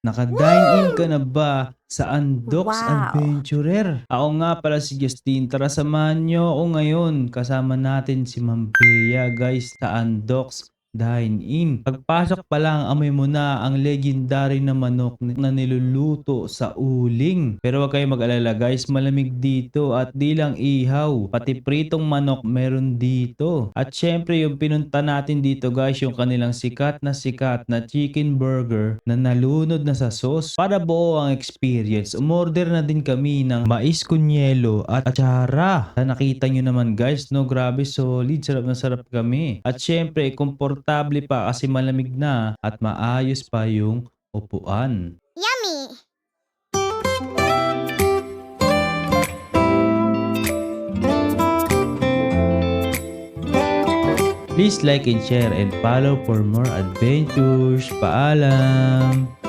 Naka-dine in ka na ba sa Andox Wow. Adventurer? Ako nga pala si Justine. Tara samahan nyo ako ngayon. Kasama natin si Ma'am Bea guys sa Andox Dine In. Pagpasok pa lang, amoy mo na ang legendary na manok na niluluto sa uling. Pero wag kayo mag-alala guys, malamig dito at di lang ihaw. Pati pritong manok meron dito. At syempre yung pinunta natin dito guys, yung kanilang sikat na sikat na chicken burger na nalunod na sa sauce. Para buo ang experience, umorder na din kami ng mais kunyelo at atsara. Na nakita nyo naman guys, no grabe solid, sarap na sarap kami. At syempre, komportable pa kasi malamig na at maayos pa yung upuan. Yummy! Please like and share and follow for more adventures. Paalam!